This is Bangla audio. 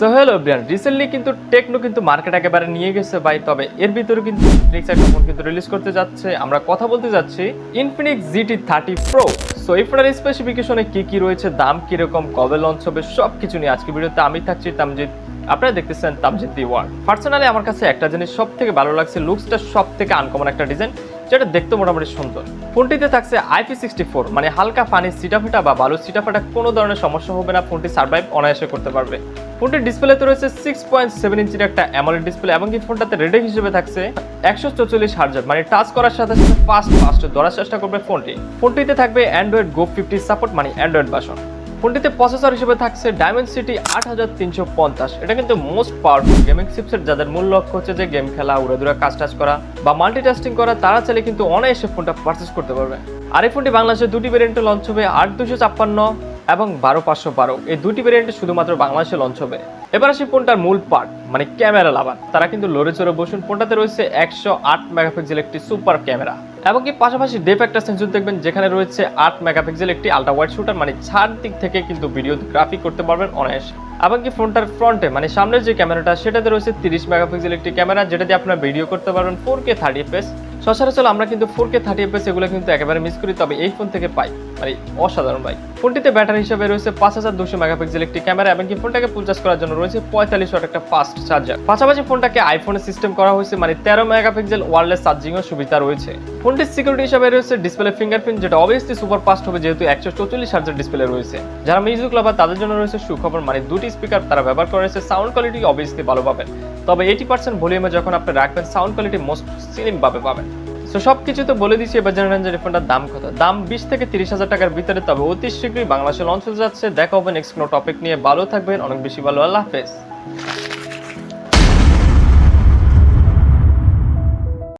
সো হ্যালো ব্রিয়ান রিসেন্টলি কিন্তু টেকনো কিন্তু মার্কেট একেবারে নিয়ে গেছে ভাই, তবে এর ভিতরে কিন্তু ইনফিনিক্স একটা ফোন কিন্তু রিলিজ করতে যাচ্ছে। আমরা কথা বলতে যাচ্ছি Infinix GT thirty pro so এই ফোনের স্পেসিফিকেশনে কি কি রয়েছে, দাম কীরকম, কবে লঞ্চ হবে সব কিছু নিয়ে আজকে ভিডিওতে আমি থাকছি তামজিৎ। আপনারা দেখতেছেন তামজিৎ দি ওয়ার্ল্ড। পার্সোনালি আমার কাছে একটা জিনিস সব থেকে ভালো লাগছে লুকসটা সব থেকে আনকমন একটা ডিজাইন যেটা দেখতে মোটামুটি সুন্দর। ফোনটিতে থাকছে আইপি সিক্সটি ফোর মানে হালকা পানি সিটাফাটা বা বালু সিটাফাটা, কোনো ধরনের সমস্যা হবে না, ফোনটি সার্ভাইভ অনায়াসে করতে পারবে। ফোনটির ডিসপ্লেতে রয়েছে সিক্স পয়েন্ট সেভেন ইঞ্চির একটা অ্যামোলেড ডিসপ্লে এবং কি ফোনটাতে রেডিং হিসেবে থাকছে একশো চৌচল্লিশ হার্জার মানে টাচ করার সাথে সাথে ফাস্ট ফাস্ট ধরার চেষ্টা করবে ফোনটি। ফোনটিতে থাকবে অ্যান্ড্রয়েড গো ফিফটি সাপোর্ট মানে অ্যান্ড্রয়েড বাসন ফোনটিতে প্রসেসর হিসেবে থাকছে ডায়মন্ড সিটি আট হাজার তিনশো পঞ্চাশ। এটা কিন্তু মোস্ট পাওয়ারফুল গেমিং চিপসেট যাদের মূল লক্ষ্য হচ্ছে যে গেম খেলা উড়ে উড়াদুরা কাজ টাজ করা বা মাল্টিটাস্কিং করা, তারা চাইলে কিন্তু অনায়াসে ফোনটা পারচেস করতে পারবে। আর এই ফোনটি বাংলাদেশে দুটি ভেরিয়েন্টে লঞ্চ হবে, আট দুশো ছাপ্পান্ন এবং বারো পাঁচশো বারো। এই দুটি ভেরিয়েন্টে শুধুমাত্র বাংলাদেশে লঞ্চ হবে। এবার আসি ফোনটার মূল পার্ট মানে ক্যামেরা লাভার তারা কিন্তু লড়ে চড়ে বসুন, ফোনটাতে রয়েছে একশো আট মেগাপিক্সেল একটি সুপার ক্যামেরা এবং কি পাশাপাশি ডেপ একটা সেন্সর দেখবেন, যেখানে রয়েছে আট মেগাপিক্সেল একটি আলট্রা ওয়াইড শুটার মানে ছাড় দিক থেকে কিন্তু ভিডিও গ্রাফি করতে পারবেন অনায়াসে। এবং কি ফোনটার ফ্রন্টে মানে সামনের যে ক্যামেরাটা সেটাতে রয়েছে তিরিশ মেগাপিক্সেল একটি ক্যামেরা যেটা দিয়ে আপনারা ভিডিও করতে পারবেন ফোর কে থার্টি এফএস সচরাচর আমরা কিন্তু ফোর কে থার্টি এফএস এগুলো কিন্তু একেবারে মিস করি, তবে এই ফোন থেকে পাই। মানে অসাধারণ ভাই ফোনটিতে ব্যাটারি হিসেবে রয়েছে পাঁচ হাজার দুশো মেগাপিক্সেল একটি ক্যামেরা এবং কি ফোনটাকে ফুলচার্জ করার জন্য রয়েছে পঁয়তাল্লিশ ওয়াট একটা ফাস্ট চার্জার পাশাপাশি ফোনটাকে আইফোনে সিস্টেম করা হয়েছে মানে তেরো মেগাপিক্সেল ওয়ারলেস চার্জিংও সুবিধা রয়েছে। ফোনটির সিকিউরিটি হিসেবে রয়েছে ডিসপ্লে ফিঙ্গারপ্রিন্ট যেটা অবভিয়াসলি সুপার ফাস্ট হবে, যেহেতু একশো চৌচল্লিশ হাজার ডিসপ্লে রয়েছে। যারা মিউজিক লাভার তাদের জন্য রয়েছে সুখবর মানে দুটি স্পিকার তারা ব্যবহার করেছে সাউন্ড কোয়ালিটি অবভিয়াসলি ভালো পাবেন। তবে এইটি পার্সেন্ট ভলিউমে যখন আপনি রাখবেন সাউন্ড কোয়ালিটি মোস্ট সিলিমভাবে পাবেন। সো সব কিছু তো বলে দিচ্ছি এবার জানেন যে রিফান্ডার দাম কত? দাম বিশ থেকে তিরিশ হাজার টাকার ভিতরে, তবে অতি শীঘ্রই বাংলাদেশে লঞ্চ হতে যাচ্ছে। দেখা হবে নেক্সট কোনো টপিক নিয়ে। ভালো থাকবেন, অনেক বেশি ভালো। আল্লাহ হাফেজ।